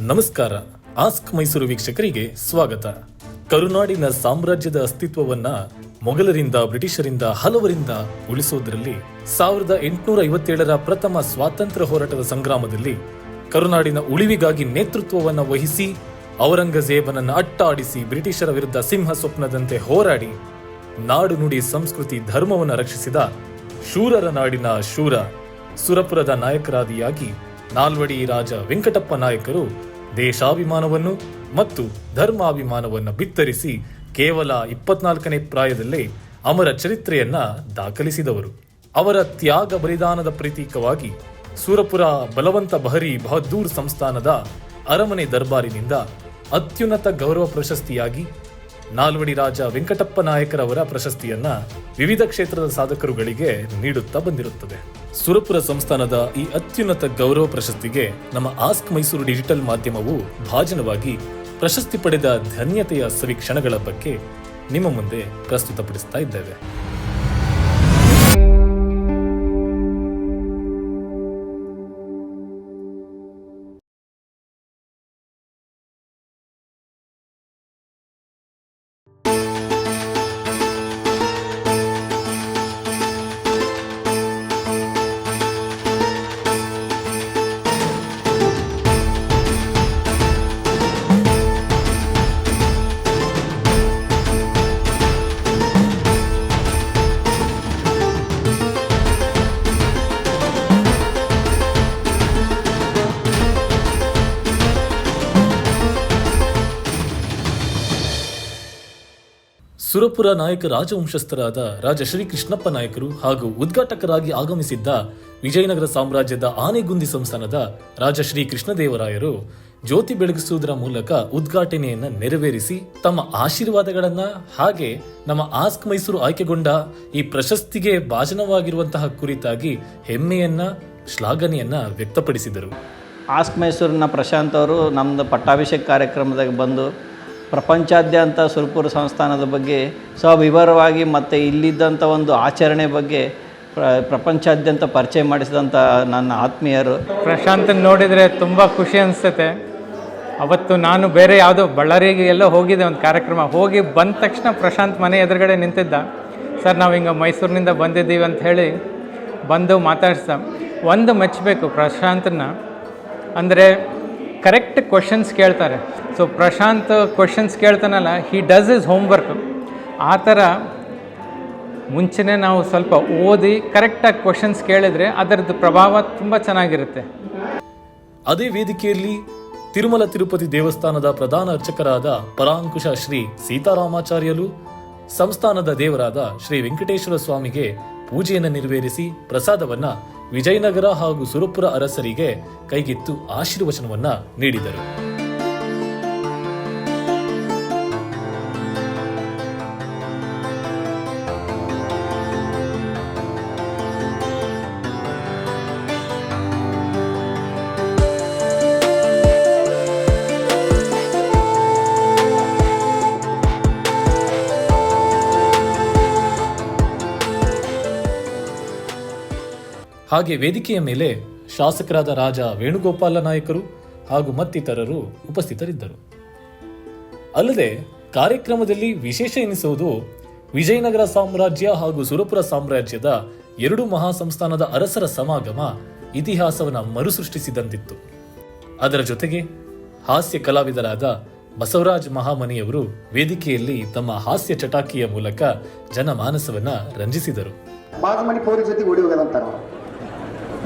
ನಮಸ್ಕಾರ. ಆಸ್ಕ್ ಮೈಸೂರು ವೀಕ್ಷಕರಿಗೆ ಸ್ವಾಗತ. ಕರುನಾಡಿನ ಸಾಮ್ರಾಜ್ಯದ ಅಸ್ತಿತ್ವವನ್ನ ಮೊಘಲರಿಂದ, ಬ್ರಿಟಿಷರಿಂದ ಹಲವರಿಂದ ಉಳಿಸುವುದರಲ್ಲಿ ಸಾವಿರದ ಎಂಟುನೂರ ಐವತ್ತೇಳರ ಪ್ರಥಮ ಸ್ವಾತಂತ್ರ್ಯ ಹೋರಾಟದ ಸಂಗ್ರಾಮದಲ್ಲಿ ಕರುನಾಡಿನ ಉಳಿವಿಗಾಗಿ ನೇತೃತ್ವವನ್ನ ವಹಿಸಿ, ಔರಂಗಜೇಬನನ್ನ ಅಟ್ಟಾಡಿಸಿ ಬ್ರಿಟಿಷರ ವಿರುದ್ಧ ಸಿಂಹ ಸ್ವಪ್ನದಂತೆ ಹೋರಾಡಿ, ನಾಡು ನುಡಿ ಸಂಸ್ಕೃತಿ ಧರ್ಮವನ್ನು ರಕ್ಷಿಸಿದ ಶೂರರ ನಾಡಿನ ಶೂರ, ಸುರಪುರದ ನಾಯಕರಾದಿಯಾಗಿ ನಾಲ್ವಡಿ ರಾಜ ವೆಂಕಟಪ್ಪ ನಾಯಕರು ದೇಶಾಭಿಮಾನವನ್ನು ಮತ್ತು ಧರ್ಮಾಭಿಮಾನವನ್ನು ಬಿತ್ತರಿಸಿ ಕೇವಲ ಇಪ್ಪತ್ನಾಲ್ಕನೇ ಪ್ರಾಯದಲ್ಲೇ ಅಮರ ಚರಿತ್ರೆಯನ್ನ ದಾಖಲಿಸಿದವರು. ಅವರ ತ್ಯಾಗ ಬಲಿದಾನದ ಪ್ರತೀಕವಾಗಿ ಸೂರಪುರ ಬಲವಂತ ಬಹರಿ ಬಹದ್ದೂರ್ ಸಂಸ್ಥಾನದ ಅರಮನೆ ದರ್ಬಾರಿನಿಂದ ಅತ್ಯುನ್ನತ ಗೌರವ ಪ್ರಶಸ್ತಿಯಾಗಿ ನಾಲ್ವಡಿ ರಾಜ ವೆಂಕಟಪ್ಪ ನಾಯಕರವರ ಪ್ರಶಸ್ತಿಯನ್ನ ವಿವಿಧ ಕ್ಷೇತ್ರದ ಸಾಧಕರುಗಳಿಗೆ ನೀಡುತ್ತಾ ಬಂದಿರುತ್ತದೆ. ಸುರಪುರ ಸಂಸ್ಥಾನದ ಈ ಅತ್ಯುನ್ನತ ಗೌರವ ಪ್ರಶಸ್ತಿಗೆ ನಮ್ಮ ಆಸ್ಕ್ ಮೈಸೂರು ಡಿಜಿಟಲ್ ಮಾಧ್ಯಮವು ಭಾಜನವಾಗಿ ಪ್ರಶಸ್ತಿ ಪಡೆದ ಧನ್ಯತೆಯ ಸವಿ ಕ್ಷಣಗಳ ಬಗ್ಗೆ ನಿಮ್ಮ ಮುಂದೆ ಪ್ರಸ್ತುತಪಡಿಸ್ತಾ ಇದ್ದೇವೆ. ಸುರಪುರ ನಾಯಕ ರಾಜವಂಶಸ್ಥರಾದ ರಾಜ ಶ್ರೀ ಕೃಷ್ಣಪ್ಪ ನಾಯಕರು ಹಾಗೂ ಉದ್ಘಾಟಕರಾಗಿ ಆಗಮಿಸಿದ್ದ ವಿಜಯನಗರ ಸಾಮ್ರಾಜ್ಯದ ಆನೆಗುಂದಿ ಸಂಸ್ಥಾನದ ರಾಜ ಶ್ರೀ ಕೃಷ್ಣದೇವರಾಯರು ಜ್ಯೋತಿ ಬೆಳಗಿಸುವುದರ ಮೂಲಕ ಉದ್ಘಾಟನೆಯನ್ನ ನೆರವೇರಿಸಿ ತಮ್ಮ ಆಶೀರ್ವಾದಗಳನ್ನ ಹಾಗೆ ನಮ್ಮ ಆಸ್ಕ್ ಮೈಸೂರು ಆಯ್ಕೆಗೊಂಡ ಈ ಪ್ರಶಸ್ತಿಗೆ ಭಾಜನವಾಗಿರುವಂತಹ ಕುರಿತಾಗಿ ಹೆಮ್ಮೆಯನ್ನ, ಶ್ಲಾಘನೆಯನ್ನ ವ್ಯಕ್ತಪಡಿಸಿದರು. ಆಸ್ಕ್ ಮೈಸೂರಿನ ಪ್ರಶಾಂತ್ ಅವರು ನಮ್ಮದು ಪಟ್ಟಾಭಿಷೇಕ ಕಾರ್ಯಕ್ರಮದಾಗ ಬಂದು ಪ್ರಪಂಚಾದ್ಯಂತ ಸುರಪುರ ಸಂಸ್ಥಾನದ ಬಗ್ಗೆ ಸವಿವರವಾಗಿ ಮತ್ತು ಇಲ್ಲಿದ್ದಂಥ ಒಂದು ಆಚರಣೆ ಬಗ್ಗೆ ಪ್ರ, ಪ್ರಪಂಚಾದ್ಯಂತ ಪರಿಚಯ ಮಾಡಿಸಿದಂಥ ನನ್ನ ಆತ್ಮೀಯರು. ಪ್ರಶಾಂತನ ನೋಡಿದರೆ ತುಂಬ ಖುಷಿ ಅನಿಸ್ತತೆ. ಅವತ್ತು ನಾನು ಬೇರೆ ಯಾವುದೋ ಬಳ್ಳಾರಿಗೆ ಎಲ್ಲೋ ಹೋಗಿದ್ದೆ ಒಂದು ಕಾರ್ಯಕ್ರಮ. ಹೋಗಿ ಬಂದ ತಕ್ಷಣ ಪ್ರಶಾಂತ್ ಮನೆ ಎದುರುಗಡೆ ನಿಂತಿದ್ದ. ಸರ್, ನಾವು ಹಿಂಗೆ ಮೈಸೂರಿನಿಂದ ಬಂದಿದ್ದೀವಿ ಅಂತ ಹೇಳಿ ಬಂದು ಮಾತಾಡ್ಸ ಒಂದು ಮೆಚ್ಚಬೇಕು ಪ್ರಶಾಂತನ. ಅಂದರೆ ಕರೆಕ್ಟ್ ಕ್ವಶನ್ಸ್ ಕೇಳ್ತಾರೆ. ಸೊ ಪ್ರಶಾಂತ್ ಕ್ವಶನ್ಸ್ ಕೇಳ್ತಾನಲ್ಲ ಹಿ ಡಸ್ ಇಸ್ ಹೋಮ್ವರ್ಕ್ ಆ ಥರ ಮುಂಚೆನೇ ನಾವು ಸ್ವಲ್ಪ ಓದಿ ಕರೆಕ್ಟಾಗಿ ಕ್ವಶನ್ಸ್ ಕೇಳಿದರೆ ಅದರದ್ದು ಪ್ರಭಾವ ತುಂಬ ಚೆನ್ನಾಗಿರುತ್ತೆ. ಅದೇ ವೇದಿಕೆಯಲ್ಲಿ ತಿರುಮಲ ತಿರುಪತಿ ದೇವಸ್ಥಾನದ ಪ್ರಧಾನ ಅರ್ಚಕರಾದ ಪರಾಂಕುಶ ಶ್ರೀ ಸೀತಾರಾಮಾಚಾರ್ಯರು, ಸಂಸ್ಥಾನದ ದೇವರಾದ ಶ್ರೀ ವೆಂಕಟೇಶ್ವರ ಸ್ವಾಮಿಗೆ ಪೂಜೆಯನ್ನು ನೆರವೇರಿಸಿ ಪ್ರಸಾದವನ್ನ ವಿಜಯನಗರ ಹಾಗೂ ಸುರಪುರ ಅರಸರಿಗೆ ಕೈಗಿತ್ತು ಆಶೀರ್ವಚನವನ್ನ ನೀಡಿದರು. ಹಾಗೆ ವೇದಿಕೆಯ ಮೇಲೆ ಶಾಸಕರಾದ ರಾಜ ವೇಣುಗೋಪಾಲ ನಾಯಕರು ಹಾಗೂ ಮತ್ತಿತರರು ಉಪಸ್ಥಿತರಿದ್ದರು. ಅಲ್ಲದೆ ಕಾರ್ಯಕ್ರಮದಲ್ಲಿ ವಿಶೇಷ ಎನಿಸುವುದು ವಿಜಯನಗರ ಸಾಮ್ರಾಜ್ಯ ಹಾಗೂ ಸುರಪುರ ಸಾಮ್ರಾಜ್ಯದ ಎರಡು ಮಹಾ ಸಂಸ್ಥಾನದ ಅರಸರ ಸಮಾಗಮ ಇತಿಹಾಸವನ್ನ ಮರುಸೃಷ್ಟಿಸಿದಂತಿತ್ತು. ಅದರ ಜೊತೆಗೆ ಹಾಸ್ಯ ಕಲಾವಿದರಾದ ಬಸವರಾಜ್ ಮಹಾಮನಿಯವರು ವೇದಿಕೆಯಲ್ಲಿ ತಮ್ಮ ಹಾಸ್ಯ ಚಟಾಕಿಯ ಮೂಲಕ ಜನಮಾನಸವನ್ನ ರಂಜಿಸಿದರು.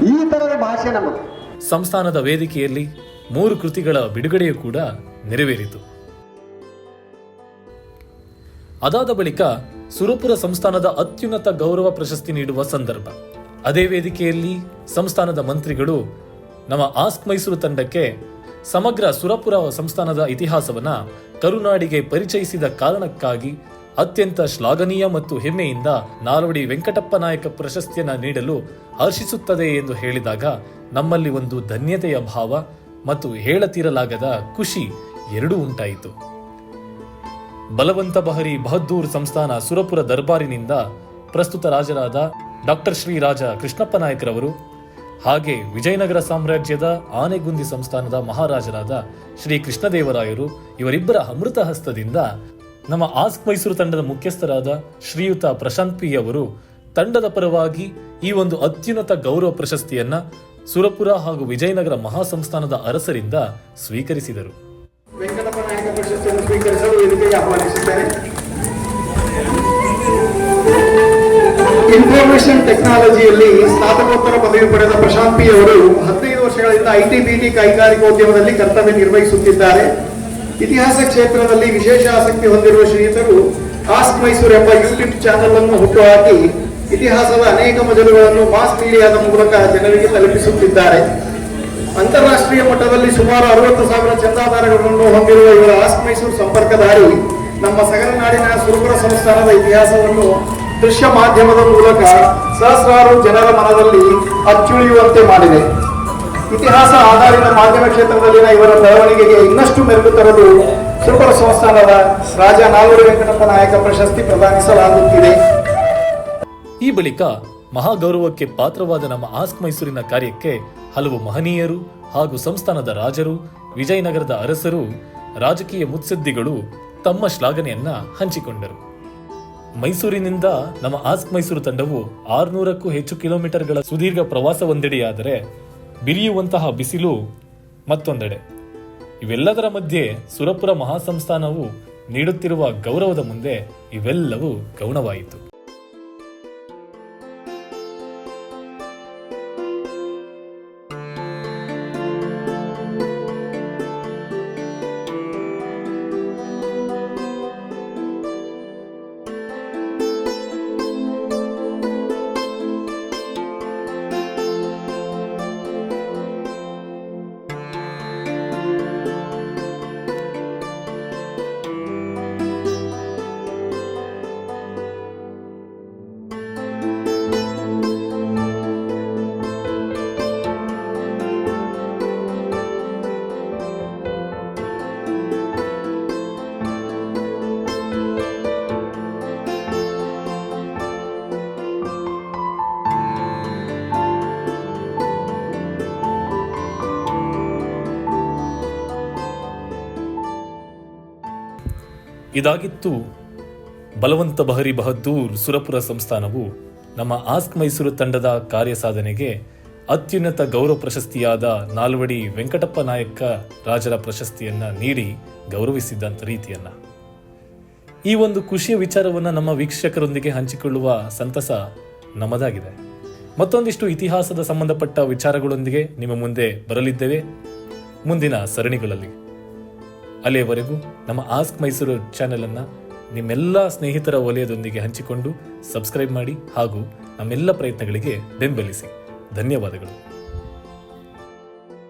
ಈ ತರದ ಭಾಷೆ ನಮ್ಮದು ಸಂಸ್ಥಾನದ ವೇದಿಕೆಯಲ್ಲಿ ಮೂರು ಕೃತಿಗಳ ಬಿಡುಗಡೆಯೂ ಕೂಡ ನೆರವೇರಿತು. ಅದಾದ ಬಳಿಕ ಸುರಪುರ ಸಂಸ್ಥಾನದ ಅತ್ಯುನ್ನತ ಗೌರವ ಪ್ರಶಸ್ತಿ ನೀಡುವ ಸಂದರ್ಭ. ಅದೇ ವೇದಿಕೆಯಲ್ಲಿ ಸಂಸ್ಥಾನದ ಮಂತ್ರಿಗಳು ನಮ್ಮ ಆಸ್ಕ್ ಮೈಸೂರು ತಂಡಕ್ಕೆ ಸಮಗ್ರ ಸುರಪುರ ಸಂಸ್ಥಾನದ ಇತಿಹಾಸವನ್ನ ಕರುನಾಡಿಗೆ ಪರಿಚಯಿಸಿದ ಕಾರಣಕ್ಕಾಗಿ ಅತ್ಯಂತ ಶ್ಲಾಘನೀಯ ಮತ್ತು ಹೆಮ್ಮೆಯಿಂದ ನಾಲ್ವಡಿ ವೆಂಕಟಪ್ಪ ನಾಯಕ ಪ್ರಶಸ್ತಿಯನ್ನು ನೀಡಲು ಹರ್ಷಿಸುತ್ತದೆ ಎಂದು ಹೇಳಿದಾಗ ನಮ್ಮಲ್ಲಿ ಒಂದು ಧನ್ಯತೆಯ ಭಾವ ಮತ್ತು ಹೇಳತೀರಲಾಗದ ಖುಷಿ ಎರಡೂ ಉಂಟಾಯಿತು. ಬಲವಂತ ಬಹರಿ ಬಹದ್ದೂರ್ ಸಂಸ್ಥಾನ ಸುರಪುರ ದರ್ಬಾರಿನಿಂದ ಪ್ರಸ್ತುತ ರಾಜರಾದ ಡಾಕ್ಟರ್ ಶ್ರೀ ರಾಜ ಕೃಷ್ಣಪ್ಪ ನಾಯಕರವರು ಹಾಗೆ ವಿಜಯನಗರ ಸಾಮ್ರಾಜ್ಯದ ಆನೆಗುಂದಿ ಸಂಸ್ಥಾನದ ಮಹಾರಾಜರಾದ ಶ್ರೀ ಕೃಷ್ಣದೇವರಾಯರು ಇವರಿಬ್ಬರ ಅಮೃತ ಹಸ್ತದಿಂದ ನಮ್ಮ ಆಸ್ಕ್ ಮೈಸೂರು ತಂಡದ ಮುಖ್ಯಸ್ಥರಾದ ಶ್ರೀಯುತ ಪ್ರಶಾಂತ್ ಪಿ ಅವರು ತಂಡದ ಪರವಾಗಿ ಈ ಒಂದು ಅತ್ಯುನ್ನತ ಗೌರವ ಪ್ರಶಸ್ತಿಯನ್ನ ಸುರಪುರ ಹಾಗೂ ವಿಜಯನಗರ ಮಹಾಸಂಸ್ಥಾನದ ಅರಸರಿಂದ ಸ್ವೀಕರಿಸಿದರು. ಇನ್ಫಾರ್ಮೇಶನ್ ಟೆಕ್ನಾಲಜಿಯಲ್ಲಿ ಸ್ನಾತಕೋತ್ತರ ಪದವಿ ಪಡೆದ ಪ್ರಶಾಂತ್ ಪಿ ಅವರು ಹದಿನೈದು ವರ್ಷಗಳಿಂದ ಐಟಿ ಬಿಟಿ ಕೈಗಾರಿಕೋದ್ಯಮದಲ್ಲಿ ಕರ್ತವ್ಯ ನಿರ್ವಹಿಸುತ್ತಿದ್ದಾರೆ. ಇತಿಹಾಸ ಕ್ಷೇತ್ರದಲ್ಲಿ ವಿಶೇಷ ಆಸಕ್ತಿ ಹೊಂದಿರುವ ಶ್ರೀಯುತರು ಆಸ್ಕ್ ಮೈಸೂರು ಎಂಬ ಯೂಟ್ಯೂಬ್ ಚಾನೆಲ್ ಅನ್ನು ಹುಟ್ಟುಹಾಕಿ ಇತಿಹಾಸದ ಅನೇಕ ಮಜಲುಗಳನ್ನು ಮಾಸ್ ಮೀಡಿಯಾದ ಮೂಲಕ ಜನರಿಗೆ ತಲುಪಿಸುತ್ತಿದ್ದಾರೆ. ಅಂತಾರಾಷ್ಟ್ರೀಯ ಮಟ್ಟದಲ್ಲಿ ಸುಮಾರು ಅರವತ್ತು ಸಾವಿರ ಚಂದಾದಾರಗಳನ್ನು ಹೊಂದಿರುವ ಇವರ ಆಸ್ಕ್ ಮೈಸೂರು ಸಂಪರ್ಕದಾರಿ ನಮ್ಮ ಸಗರ ನಾಡಿನ ಸುರಪುರ ಸಂಸ್ಥಾನದ ಇತಿಹಾಸವನ್ನು ದೃಶ್ಯ ಮಾಧ್ಯಮದ ಮೂಲಕ ಸಹಸ್ರಾರು ಜನರ ಮನದಲ್ಲಿ ಅಚ್ಚುಳಿಯುವಂತೆ ಮಾಡಿದೆ. ಇತಿಹಾಸ ಆಧಾರಿತ ಮಾಧ್ಯಮ ಕ್ಷೇತ್ರದಲ್ಲಿನ ಇವರ ಬೆಳವಣಿಗೆಗೆ ಇನ್ನಷ್ಟು ಮೆರುಗು ತರಲು ಸುರಪುರ ಸಂಸ್ಥಾನದ ರಾಜ ನಾಲ್ವರು ವೆಂಕಟಪ್ಪ ನಾಯಕ ಪ್ರಶಸ್ತಿ ಪ್ರದಾನಿಸಲಾಗುತ್ತಿದೆ. ಈ ಬಳಿಕ ಮಹಾಗೌರವಕ್ಕೆ ಪಾತ್ರವಾದ ನಮ್ಮ ಆಸ್ಕ್ ಮೈಸೂರಿನ ಕಾರ್ಯಕ್ಕೆ ಹಲವು ಮಹನೀಯರು ಹಾಗೂ ಸಂಸ್ಥಾನದ ರಾಜರು, ವಿಜಯನಗರದ ಅರಸರು, ರಾಜಕೀಯ ಮುತ್ಸದ್ದಿಗಳು ತಮ್ಮ ಶ್ಲಾಘನೆಯನ್ನ ಹಂಚಿಕೊಂಡರು. ಮೈಸೂರಿನಿಂದ ನಮ್ಮ ಆಸ್ಕ್ ಮೈಸೂರು ತಂಡವು ಆರ್ನೂರಕ್ಕೂ ಹೆಚ್ಚು ಕಿಲೋಮೀಟರ್ಗಳ ಸುದೀರ್ಘ ಪ್ರವಾಸ ಒಂದೆಡೆಯಾದರೆ ಬಿರಿಯುವಂತಹ ಬಿಸಿಲು ಮತ್ತೊಂದೆಡೆ. ಇವೆಲ್ಲದರ ಮಧ್ಯೆ ಸುರಪುರ ಮಹಾಸಂಸ್ಥಾನವು ನೀಡುತ್ತಿರುವ ಗೌರವದ ಮುಂದೆ ಇವೆಲ್ಲವೂ ಗೌಣವಾಯಿತು. ಇದಾಗಿತ್ತು ಬಲವಂತ ಬಹರಿ ಬಹದ್ದೂರ್ ಸುರಪುರ ಸಂಸ್ಥಾನವು ನಮ್ಮ ಆಸ್ಕ್ ಮೈಸೂರು ತಂಡದ ಕಾರ್ಯ ಸಾಧನೆಗೆ ಅತ್ಯುನ್ನತ ಗೌರವ ಪ್ರಶಸ್ತಿಯಾದ ನಾಲ್ವಡಿ ವೆಂಕಟಪ್ಪ ನಾಯಕ ರಾಜರ ಪ್ರಶಸ್ತಿಯನ್ನ ನೀಡಿ ಗೌರವಿಸಿದ್ದಂಥ ರೀತಿಯನ್ನ. ಈ ಒಂದು ಖುಷಿಯ ವಿಚಾರವನ್ನು ನಮ್ಮ ವೀಕ್ಷಕರೊಂದಿಗೆ ಹಂಚಿಕೊಳ್ಳುವ ಸಂತಸ ನಮ್ಮದಾಗಿದೆ. ಮತ್ತೊಂದಿಷ್ಟು ಇತಿಹಾಸದ ಸಂಬಂಧಪಟ್ಟ ವಿಚಾರಗಳೊಂದಿಗೆ ನಿಮ್ಮ ಮುಂದೆ ಬರಲಿದ್ದೇವೆ. ಮುಂದಿನ ಸರಣಿಗಳಲ್ಲಿ. ಅಲ್ಲಿಯವರೆಗೂ ನಮ್ಮ ಆಸ್ಕ್ ಮೈಸೂರು ಚಾನೆಲ್ ಅನ್ನ ನಿಮ್ಮೆಲ್ಲ ಸ್ನೇಹಿತರ ವಲಯದೊಂದಿಗೆ ಹಂಚಿಕೊಂಡು ಸಬ್ಸ್ಕ್ರೈಬ್ ಮಾಡಿ ಹಾಗೂ ನಮ್ಮೆಲ್ಲ ಪ್ರಯತ್ನಗಳಿಗೆ ಬೆಂಬಲಿಸಿ. ಧನ್ಯವಾದಗಳು.